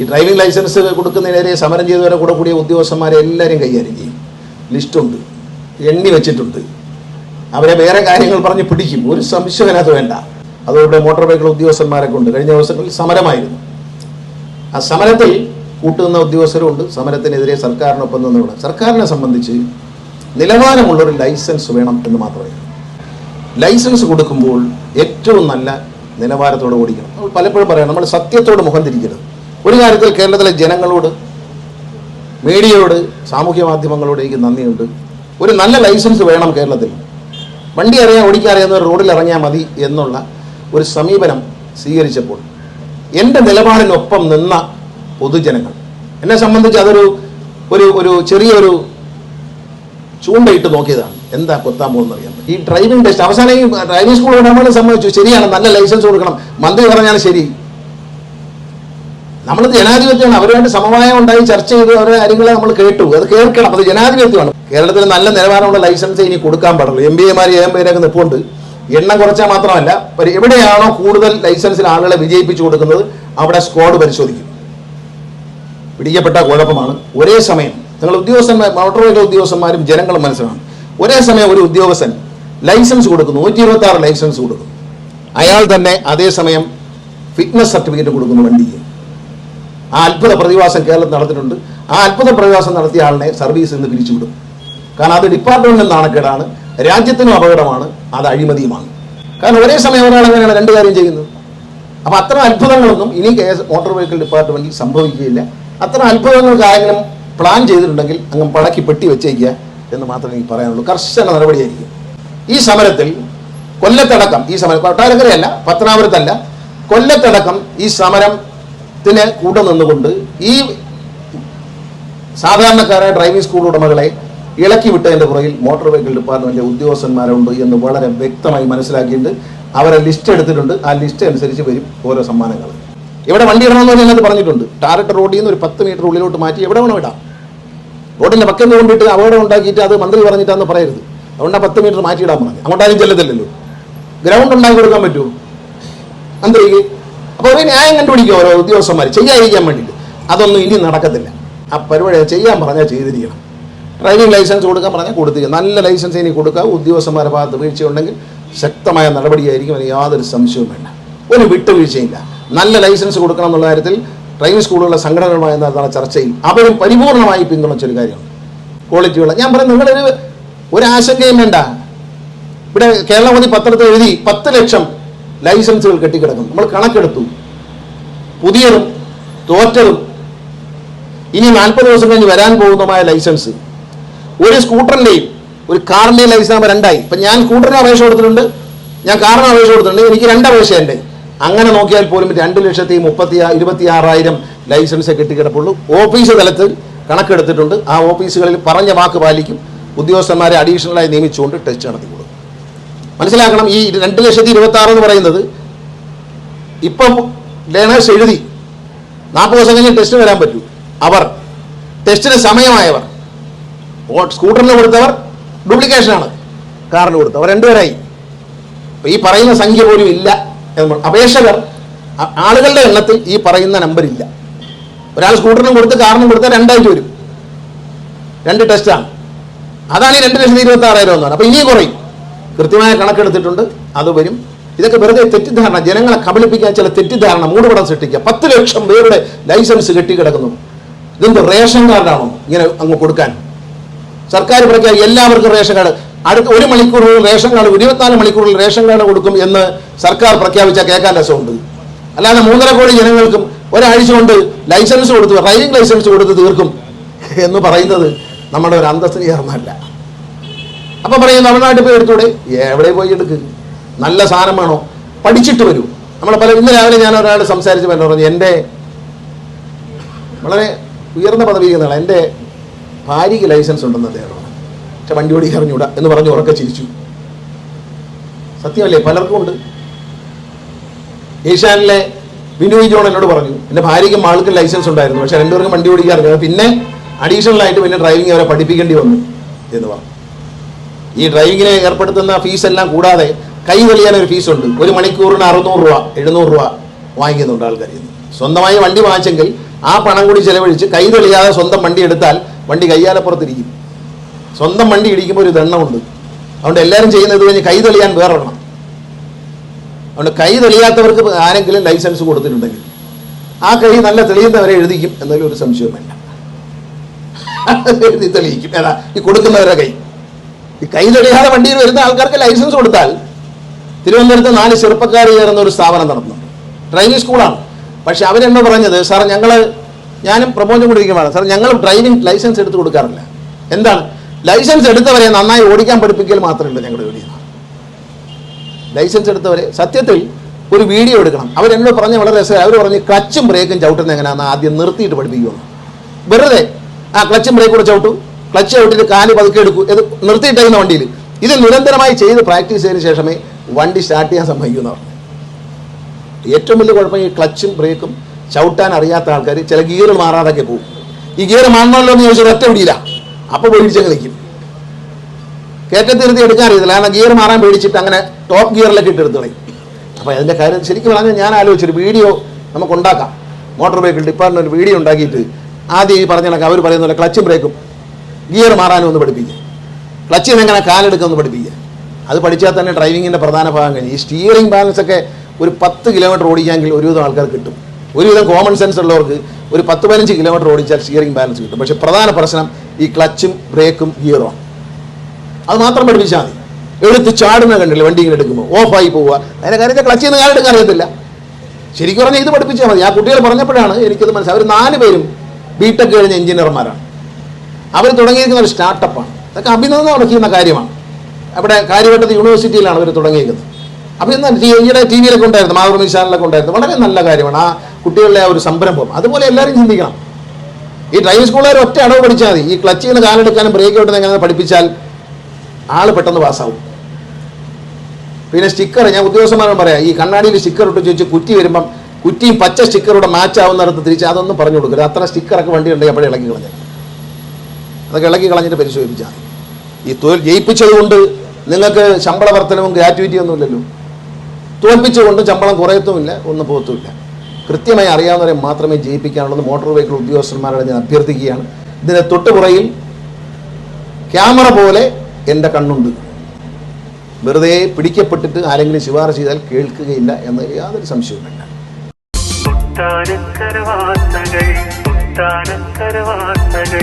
ഈ driving licence കൊടുക്കുന്നതിനെതിരെ സമരം ചെയ്തവരെ കൂടെ കൂടിയ ഉദ്യോഗസ്ഥന്മാരെ എല്ലാവരും കൈകാര്യം ചെയ്യും. ലിസ്റ്റുണ്ട്. എണ്ണി വെച്ചിട്ടുണ്ട്. അവരെ വേറെ കാര്യങ്ങൾ പറഞ്ഞ് പിടിക്കും. ഒരു സംശയം വേണ്ട. അതോടെ മോട്ടോർ വെഹിക്കിൾ ഉദ്യോഗസ്ഥന്മാരെ കൊണ്ട് കഴിഞ്ഞ ദിവസങ്ങളിൽ സമരമായിരുന്നു. ആ സമരത്തിൽ കൂട്ടുന്ന ഉദ്യോഗസ്ഥരുണ്ട് സമരത്തിനെതിരെ സർക്കാരിനൊപ്പം നിന്നുകൊണ്ട് സർക്കാരിനെ സംബന്ധിച്ച് നിലവാരമുള്ളൊരു ലൈസൻസ് വേണം എന്ന് മാത്രമേ ലൈസൻസ് കൊടുക്കുമ്പോൾ ഏറ്റവും നല്ല നിലവാരത്തോടെ ഓടിക്കണം. നമ്മൾ പലപ്പോഴും പറയാം നമ്മൾ സത്യത്തോട് മുഖം തിരിക്കരുത്. ഒരു കാര്യത്തിൽ കേരളത്തിലെ ജനങ്ങളോട് മീഡിയയോട് സാമൂഹ്യ മാധ്യമങ്ങളോട് എനിക്ക് നന്ദിയുണ്ട്. ഒരു നല്ല ലൈസൻസ് വേണം കേരളത്തിൽ. വണ്ടി അറിയാൻ ഓടിക്കാൻ റോഡിൽ ഇറങ്ങിയാൽ മതി എന്നുള്ള ഒരു സമീപനം സ്വീകരിച്ചപ്പോൾ എന്റെ നിലപാടിനൊപ്പം നിന്ന പൊതുജനങ്ങൾ എന്നെ സംബന്ധിച്ച് അതൊരു ഒരു ഒരു ചെറിയൊരു ചൂണ്ടയിട്ട് നോക്കിയതാണ്. എന്താ കൊത്താൻ പോകുന്നത് അറിയാം ഈ ഡ്രൈവിംഗ് ടെസ്റ്റ് അവസാനം ഈ ഡ്രൈവിംഗ് സ്കൂൾ നമ്മൾ സമ്മതിച്ചു ശരിയാണ് നല്ല ലൈസൻസ് കൊടുക്കണം. മന്ത്രി പറഞ്ഞാൽ ശരി. നമ്മൾ ജനാധിപത്യമാണ്. അവരുമായിട്ട് സമവായം ഉണ്ടായി ചർച്ച ചെയ്ത് അവരുടെ കാര്യങ്ങളെ നമ്മൾ കേട്ടു. അത് കേൾക്കണം. അത് ജനാധിപത്യമാണ്. കേരളത്തിൽ നല്ല നിലവാരമുള്ള ലൈസൻസ് ഇനി കൊടുക്കാൻ പാടുള്ളൂ. എം ബി എമാർ എം പേരൊക്കെ നിൽപ്പുണ്ട് എണ്ണം കുറച്ചാൽ മാത്രമല്ല എവിടെയാണോ കൂടുതൽ ലൈസൻസിൽ ആളുകളെ വിജയിപ്പിച്ചു കൊടുക്കുന്നത് അവിടെ സ്ക്വാഡ് പരിശോധിക്കും. പിടിക്കപ്പെട്ട കുഴപ്പമാണ്. ഒരേ സമയം നിങ്ങൾ ഉദ്യോഗസ്ഥന്മാർ മോട്ടോർ വെഹിക്കിൾ ഉദ്യോഗസ്ഥന്മാരും ജനങ്ങളും മനസ്സിലാണ്. ഒരേ സമയം ഒരു ഉദ്യോഗസ്ഥൻ ലൈസൻസ് കൊടുക്കുന്നു. നൂറ്റി ഇരുപത്തി ലൈസൻസ് കൊടുക്കുന്നു. അയാൾ തന്നെ അതേസമയം ഫിറ്റ്നസ് സർട്ടിഫിക്കറ്റ് കൊടുക്കുന്നു വണ്ടിക്ക്. ആ അത്ഭുത പ്രതിഭാസം കേരളത്തിൽ നടത്തിയിട്ടുണ്ട് ആ അത്ഭുത പ്രതിഭാസം നടത്തിയ ആളിനെ സർവീസ് നിന്ന് പിരിച്ചുവിടും. കാരണം അത് ഡിപ്പാർട്ട്മെന്റിൽ നാണക്കേടാണ്. രാജ്യത്തിനും അപകടമാണ്. അത് അഴിമതിയുമാണ്. കാരണം ഒരേ സമയം ഒരാൾ അങ്ങനെയാണ് രണ്ട് കാര്യം ചെയ്യുന്നത്. അപ്പൊ അത്ര അത്ഭുതങ്ങളൊന്നും ഇനി കെ എസ് മോട്ടോർ വെഹിക്കിൾ ഡിപ്പാർട്ട്മെന്റിൽ സംഭവിക്കുകയില്ല. അത്ര അത്ഭുതങ്ങൾക്ക് ആരെങ്കിലും പ്ലാൻ ചെയ്തിട്ടുണ്ടെങ്കിൽ അങ്ങ് പടക്കി പെട്ടി വെച്ചേക്കുക എന്ന് മാത്രമേ എനിക്ക് പറയാനുള്ളൂ. കർശന നടപടിയായിരിക്കും. ഈ സമരത്തിൽ കൊല്ലത്തടക്കം ഈ സമരം കൊട്ടാരക്കരയല്ല പത്തനാപുരത്തല്ല കൊല്ലത്തടക്കം ഈ സമരത്തിന് കൂടെ നിന്നുകൊണ്ട് ഈ സാധാരണക്കാരായ ഡ്രൈവിംഗ് സ്കൂൾ ഉടമകളെ ഇളക്കി വിട്ടതിന്റെ പുറകിൽ മോട്ടോർ വെഹിക്കിൾ ഡിപ്പാർട്ട്മെന്റ് ഉദ്യോഗസ്ഥന്മാരുണ്ട് എന്ന് വളരെ വ്യക്തമായി മനസ്സിലാക്കിയിട്ടുണ്ട്. അവരെ ലിസ്റ്റ് എടുത്തിട്ടുണ്ട്. ആ ലിസ്റ്റ് അനുസരിച്ച് വരും ഓരോ സമ്മാനങ്ങൾ. ഇവിടെ വണ്ടി ഇടണമെന്ന് പറഞ്ഞാൽ അതിനകത്ത് പറഞ്ഞിട്ടുണ്ട്. ടാരറ്റ് റോഡിൽ നിന്ന് ഒരു പത്ത് മീറ്റർ ഉള്ളിലോട്ട് മാറ്റി എവിടെ വേണം ഇടാം. റോഡിന്റെ പക്കം കൊണ്ടിട്ട് അപകടം ഉണ്ടാക്കിയിട്ട് അത് മന്ത്രി പറഞ്ഞിട്ടാന്ന് പറയരുത്. അതുകൊണ്ട് ആ പത്ത് മീറ്റർ മാറ്റിയിടാൻ പറഞ്ഞു. അങ്ങോട്ടാരും ചെല്ലത്തില്ലല്ലോ. ഗ്രൗണ്ട് ഉണ്ടാക്കി കൊടുക്കാൻ പറ്റുമോ? മന്ത്രിക്ക് അപ്പോൾ ഒരു ന്യായം കണ്ടുപിടിക്കും ഓരോ ഉദ്യോഗസ്ഥന്മാർ ചെയ്യാതിരിക്കാൻ വേണ്ടിയിട്ട്. അതൊന്നും ഇനി നടക്കത്തില്ല. ആ പരിപാടി ചെയ്യാൻ പറഞ്ഞാൽ ചെയ്തിരിക്കണം. ഡ്രൈവിംഗ് ലൈസൻസ് കൊടുക്കാൻ പറഞ്ഞാൽ കൊടുത്തിരിക്കും നല്ല ലൈസൻസ് ഇനി കൊടുക്കുക ഉദ്യോഗസ്ഥന്മാരുടെ ഭാഗത്ത് വീഴ്ചയുണ്ടെങ്കിൽ ശക്തമായ നടപടിയായിരിക്കും അതിന് യാതൊരു സംശയവും വേണ്ട. ഒരു വിട്ടുവീഴ്ചയില്ല. നല്ല ലൈസൻസ് കൊടുക്കണം എന്നുള്ള കാര്യത്തിൽ ഡ്രൈവിംഗ് സ്കൂളുകളുടെ സംഘടനകളുമായി നടത്തുന്ന ചർച്ചയിൽ അവരും പരിപൂർണമായി പിന്തുണച്ചൊരു കാര്യമാണ്. ക്വാളിറ്റിയുള്ള ഞാൻ പറയുന്നത് നിങ്ങളൊരു ഒരു ആശങ്കയും വേണ്ട. ഇവിടെ കേരളമതി പത്രത്തിൽ എഴുതി പത്ത് ലക്ഷം ലൈസൻസുകൾ കെട്ടിക്കിടക്കും നമ്മൾ കണക്കെടുത്തു. പുതിയതും തോറ്റതും. ഇനി നാൽപ്പത് ദിവസം കഴിഞ്ഞ് വരാൻ പോകുന്നതുമായ ലൈസൻസ്. ഒരു സ്കൂട്ടറിന്റെയും ഒരു കാറിന്റെയും ലൈസൻസ് ആകുമ്പോൾ രണ്ടായി. ഇപ്പം ഞാൻ സ്കൂട്ടറിന് അപേക്ഷ കൊടുത്തിട്ടുണ്ട്. ഞാൻ കാറിന് അപേക്ഷ കൊടുത്തിട്ടുണ്ട്. എനിക്ക് രണ്ട് അപേക്ഷ ഉണ്ട് അങ്ങനെ നോക്കിയാൽ പോലും രണ്ട് ലക്ഷത്തി മുപ്പത്തി ഇരുപത്തി ആറായിരം ലൈസൻസ് കെട്ടിക്കിടപ്പുള്ളൂ. ഓഫീസ് തലത്തിൽ കണക്കെടുത്തിട്ടുണ്ട്. ആ ഓഫീസുകളിൽ പറഞ്ഞ വാക്ക് പാലിക്കും. ഉദ്യോഗസ്ഥന്മാരെ അഡീഷണലായി നിയമിച്ചുകൊണ്ട് ടെസ്റ്റ് നടത്തി. മനസ്സിലാക്കണം ഈ രണ്ട് ലക്ഷത്തി ഇരുപത്തി ആറ് എന്ന് പറയുന്നത് ഇപ്പം ലേണേഴ്സ് എഴുതി. നാൽപ്പത് ദിവസം കഴിഞ്ഞ് ടെസ്റ്റ് വരാൻ പറ്റൂ. അവർ ടെസ്റ്റിന് സമയമായവർ. സ്കൂട്ടറിന് കൊടുത്തവർ ഡ്യൂപ്ലിക്കേഷനാണ് കാറിന് കൊടുത്തവർ രണ്ടുപേരായി. അപ്പം ഈ പറയുന്ന സംഖ്യ പോലും ഇല്ല എന്ന് അപേക്ഷകർ ആളുകളുടെ എണ്ണത്തിൽ ഈ പറയുന്ന നമ്പർ ഇല്ല. ഒരാൾ സ്കൂട്ടറിനും കൊടുത്ത് കാറിനും കൊടുത്താൽ രണ്ടായിട്ട് വരും. രണ്ട് ടെസ്റ്റാണ് അതാണ് ഈ രണ്ട് ലക്ഷത്തി ഇരുപത്തി ആറായിരം എന്ന് പറയുന്നത് അപ്പം ഇനിയും കുറയും. കൃത്യമായ കണക്കെടുത്തിട്ടുണ്ട്. അത് വരും. ഇതൊക്കെ വെറുതെ തെറ്റിദ്ധാരണ. ജനങ്ങളെ കബളിപ്പിക്കാൻ ചില തെറ്റിദ്ധാരണ മൂടുപടം സൃഷ്ടിക്കുക. പത്ത് ലക്ഷം പേരുടെ ലൈസൻസ് കെട്ടിക്കിടക്കുന്നു. ഇതെന്ത് റേഷൻ കാർഡാണോ ഇങ്ങനെ അങ്ങ് കൊടുക്കാൻ? സർക്കാർ പ്രഖ്യാപി എല്ലാവർക്കും റേഷൻ കാർഡ്. അടുത്ത ഒരു മണിക്കൂറിൽ റേഷൻ കാർഡ് ഇരുപത്തിനാല് മണിക്കൂറിൽ റേഷൻ കാർഡ് കൊടുക്കും എന്ന് സർക്കാർ പ്രഖ്യാപിച്ച കേൾക്കാൻ രസമുണ്ട്. അല്ലാതെ മൂന്നര കോടി ജനങ്ങൾക്കും ഒരാഴ്ച കൊണ്ട് ലൈസൻസ് കൊടുത്ത് ഡ്രൈവിംഗ് ലൈസൻസ് കൊടുത്ത് തീർക്കും എന്ന് പറയുന്നത് നമ്മുടെ ഒരു അന്തസ്സിന് ചേർന്നല്ല അപ്പൊ പറയും തമിഴ്നാട്ടിൽ പോയി എടുത്തൂടെ? എവിടെ പോയി എടുക്ക്? നല്ല സാധനം വേണോ പഠിച്ചിട്ട് വരൂ. നമ്മളെ പല ഇന്ന് രാവിലെ ഞാൻ ഒരാൾ സംസാരിച്ച് പറഞ്ഞു എന്റെ വളരെ ഉയർന്ന പദവി എന്നാണ് എന്റെ ഭാര്യയ്ക്ക് ലൈസൻസ് ഉണ്ടെന്ന് അദ്ദേഹം പറഞ്ഞു. പക്ഷെ വണ്ടി ഓടി അറിഞ്ഞൂടാ എന്ന് പറഞ്ഞ് ഉറക്കെ ചിരിച്ചു. സത്യമല്ലേ? പലർക്കും ഉണ്ട്. ഏഷ്യാനിലെ വിനോയ് ജോൺ എന്നോട് പറഞ്ഞു എന്റെ ഭാര്യയ്ക്കും ആൾക്കും ലൈസൻസ് ഉണ്ടായിരുന്നു. പക്ഷെ രണ്ടുപേർക്കും വണ്ടി ഓടിക്കാൻ പിന്നെ അഡീഷണൽ ആയിട്ട് പിന്നെ ഡ്രൈവിംഗ് അവരെ പഠിപ്പിക്കേണ്ടി വന്നു എന്ന് പറഞ്ഞു. ഈ ഡ്രൈവിങ്ങിന് ഏർപ്പെടുത്തുന്ന ഫീസ് എല്ലാം കൂടാതെ കൈ തെളിയാൻ ഒരു ഫീസുണ്ട് ഒരു മണിക്കൂറിന് അറുന്നൂറ് രൂപ എഴുന്നൂറ് രൂപ വാങ്ങിക്കുന്നുണ്ട് ആൾക്കാർ സ്വന്തമായി വണ്ടി വാങ്ങിച്ചെങ്കിൽ ആ പണം കൂടി ചെലവഴിച്ച് കൈ തെളിയാതെ സ്വന്തം വണ്ടി എടുത്താൽ വണ്ടി കയ്യാലപ്പുറത്തിരിക്കും സ്വന്തം വണ്ടി ഇടിക്കുമ്പോൾ ഒരു ദണ്ണമുണ്ട് അതുകൊണ്ട് എല്ലാവരും ചെയ്യുന്നത് കഴിഞ്ഞ് കൈ തെളിയാൻ വേറൊരെണ്ണം. അതുകൊണ്ട് കൈ തെളിയാത്തവർക്ക് ആരെങ്കിലും ലൈസൻസ് കൊടുത്തിട്ടുണ്ടെങ്കിൽ ആ കൈ നല്ല തെളിയുന്നവരെ എഴുതിക്കും എന്നതിൽ ഒരു സംശയവും വേണ്ട എഴുതി തെളിയിക്കും. ഏതാ? ഈ കൊടുക്കുന്നവരുടെ കൈ. ഈ കൈ തെളിയാതെ വണ്ടിയിൽ വരുന്ന ആൾക്കാർക്ക് ലൈസൻസ് കൊടുത്താൽ തിരുവനന്തപുരത്ത് നാല് ചെറുപ്പക്കാർ ചേർന്ന ഒരു സ്ഥാപനം നടന്നു. ഡ്രൈവിംഗ് സ്കൂളാണ്. പക്ഷെ അവരെന്നെ പറഞ്ഞത്? സാർ ഞങ്ങൾ ഞാനും പ്രമോദം കൊണ്ടിരിക്കുമ്പോൾ സാർ ഞങ്ങൾ ഡ്രൈവിംഗ് ലൈസൻസ് എടുത്ത് കൊടുക്കാറില്ല. എന്താണ്? ലൈസൻസ് എടുത്തവരെ നന്നായി ഓടിക്കാൻ പഠിപ്പിക്കൽ മാത്രമേ ഉള്ളൂ ഞങ്ങളുടെ ജോലി ലൈസൻസ് എടുത്തവരെ സത്യത്തിൽ ഒരു വീഡിയോ എടുക്കണം. അവരെന്നോട് പറഞ്ഞ വളരെ രസമായി അവർ പറഞ്ഞ് ക്ലച്ചും ബ്രേക്കും ചവിട്ടുന്ന എങ്ങനെയാണെന്ന് ആദ്യം നിർത്തിയിട്ട് പഠിപ്പിക്കുമെന്ന് വെറുതെ ആ ക്ലച്ചും ബ്രേക്കും കൂടെ ചവിട്ടു. ക്ലച്ച് ചവിട്ടിട്ട് കാൽ പതുക്കെ എടുക്കൂ. ഇത് നിർത്തിയിട്ടായിരുന്നു വണ്ടിയിൽ. ഇത് നിരന്തരമായി ചെയ്ത് പ്രാക്ടീസ് ചെയ്തതിന് ശേഷമേ വണ്ടി സ്റ്റാർട്ട് ചെയ്യാൻ സമ്മതിക്കുന്ന പറഞ്ഞു. ഏറ്റവും വലിയ കുഴപ്പം ഈ ക്ലച്ചും ബ്രേക്കും ചവിട്ടാൻ അറിയാത്ത ആൾക്കാർ ചില ഗിയർ മാറാതൊക്കെ പോകും. ഈ ഗിയർ മാറണമല്ലോ എന്ന് ചോദിച്ചാൽ ഒറ്റ പിടിയില്ല അപ്പോൾ പേടിച്ചങ്ങ് നിൽക്കും. കയറ്റത്തിരുത്തി എടുക്കാൻ അറിയത്തില്ല. കാരണം ഗിയർ മാറാൻ പേടിച്ചിട്ട് അങ്ങനെ ടോപ്പ് ഗിയറിലൊക്കെ ഇട്ട് എടുത്തു കളയും. അപ്പോൾ അതിന്റെ കാര്യം ശരിക്കും പറഞ്ഞാൽ ഞാൻ ആലോചിച്ചൊരു വീഡിയോ നമുക്ക് ഉണ്ടാക്കാം. മോട്ടോർ വെഹിക്കിൾ ഡിപ്പാർട്ട്മെന്റ് വീഡിയോ ഉണ്ടാക്കിയിട്ട് ആദ്യം ഈ പറഞ്ഞ കണക്ക് അവർ പറയുന്ന പോലെ ക്ലച്ചും ബ്രേക്കും ഗിയർ മാറാനും ഒന്ന് പഠിപ്പിക്കുക ക്ലച്ചിൽ നിന്ന് എങ്ങനെ കാലെടുക്കുമെന്ന് പഠിപ്പിക്കുക അത് പഠിച്ചാൽ തന്നെ ഡ്രൈവിങ്ങിന്റെ പ്രധാന ഭാഗം കഴിഞ്ഞു. ഈ സ്റ്റിയറിംഗ് ബാലൻസ് ഒക്കെ ഒരു പത്ത് കിലോമീറ്റർ ഓടിക്കാമെങ്കിൽ ഒരുവിധം ആൾക്കാർ കിട്ടും. ഒരുവിധം കോമൺ സെൻസ് ഉള്ളവർക്ക് ഒരു പത്ത് പതിനഞ്ച് കിലോമീറ്റർ ഓടിച്ചാൽ സ്റ്റിയറിംഗ് ബാലൻസ് കിട്ടും. പക്ഷേ പ്രധാന പ്രശ്നം ഈ ക്ലച്ചും ബ്രേക്കും ഗിയറുമാണ് അത് മാത്രം പഠിപ്പിച്ചാൽ മതി. എടുത്ത് ചാടുന്ന കണ്ടില്ല വണ്ടി ഇങ്ങനെ എടുക്കുമ്പോൾ ഓഫായി പോവുക. അതിനെ കാര്യത്തിൽ ക്ലച്ചിൽ നിന്ന് കാലെടുക്കാൻ അറിയത്തില്ല. ശരിക്കും പറഞ്ഞാൽ ഇത് പഠിപ്പിച്ചാൽ മതി. ആ കുട്ടികൾ പറഞ്ഞപ്പോഴാണ് എനിക്കത് മനസ്സിലായി അവർ നാല് പേരും ബിടെക് കഴിഞ്ഞ എഞ്ചിനീയർമാരാണ് അവർ തുടങ്ങിയിരിക്കുന്ന ഒരു സ്റ്റാർട്ടപ്പാണ് അതൊക്കെ അഭിനന്ദനം നടക്കുന്ന കാര്യമാണ്. അവിടെ കാര്യവട്ടത്ത് യൂണിവേഴ്സിറ്റിയിലാണ് അവർ തുടങ്ങിയിരിക്കുന്നത്. അപ്പോൾ ഇന്ന് ഈയിടെ ടി വിയിലൊക്കെ ഉണ്ടായിരുന്നു. മാതൃഭൂമി ചാനലൊക്കെ ഉണ്ടായിരുന്നു. വളരെ നല്ല കാര്യമാണ്. ആ കുട്ടികളുടെ ആ ഒരു സംരംഭം. അതുപോലെ എല്ലാവരും ചിന്തിക്കണം. ഈ ഡ്രൈവിംഗ് സ്കൂളുകാർ ഒറ്റ അടവ് പഠിച്ചാൽ മതി. ഈ ക്ലച്ചിൽ നിന്ന് കാലെടുക്കാനും ബ്രേക്ക് ഔട്ട് എങ്ങനെ പഠിപ്പിച്ചാൽ ആൾ പെട്ടെന്ന് പാസ്സാവും പിന്നെ സ്റ്റിക്കർ ഞാൻ ഉദ്യോഗസ്ഥന്മാരോട് പറയാം. ഈ കണ്ണാടിയിൽ സ്റ്റിക്കർ ഇട്ട് ചോദിച്ച് കുറ്റി വരുമ്പം കുറ്റിയും പച്ച സ്റ്റിക്കറോടെ മാച്ച് ആവുന്നിടത്ത് തിരിച്ച് അതൊന്നും പറഞ്ഞു കൊടുക്കരുത്. അത്ര സ്റ്റിക്കറൊക്കെ വണ്ടി ഉണ്ടെങ്കിൽ അപ്പോഴേ ഇളക്കി കളഞ്ഞു അതൊക്കെ ഇളക്കി കളഞ്ഞിട്ട് പരിശോധിച്ചാൽ. ഈ തൊഴിൽ ജയിപ്പിച്ചത് കൊണ്ട് നിങ്ങൾക്ക് ശമ്പള വർധനവും ഗ്രാറ്റുവിറ്റി ഒന്നുമില്ലല്ലോ തോൽപ്പിച്ചുകൊണ്ട് ശമ്പളം കുറയത്തുമില്ല ഒന്നും പോകത്തുമില്ല. കൃത്യമായി അറിയാവുന്നവരെ മാത്രമേ ജയിപ്പിക്കാനുള്ളൂ മോട്ടോർ വെഹിക്കിൾ ഉദ്യോഗസ്ഥന്മാരോട് ഞാൻ അഭ്യർത്ഥിക്കുകയാണ്. ഇതിന് തൊട്ടുപുറയിൽ ക്യാമറ പോലെ എന്റെ കണ്ണുണ്ട്. വെറുതെ പിടിക്കപ്പെട്ടിട്ട് ആരെങ്കിലും ശുപാർശ ചെയ്താൽ കേൾക്കുകയില്ല എന്ന യാതൊരു സംശയവുമില്ല. വാർത്തകൾ.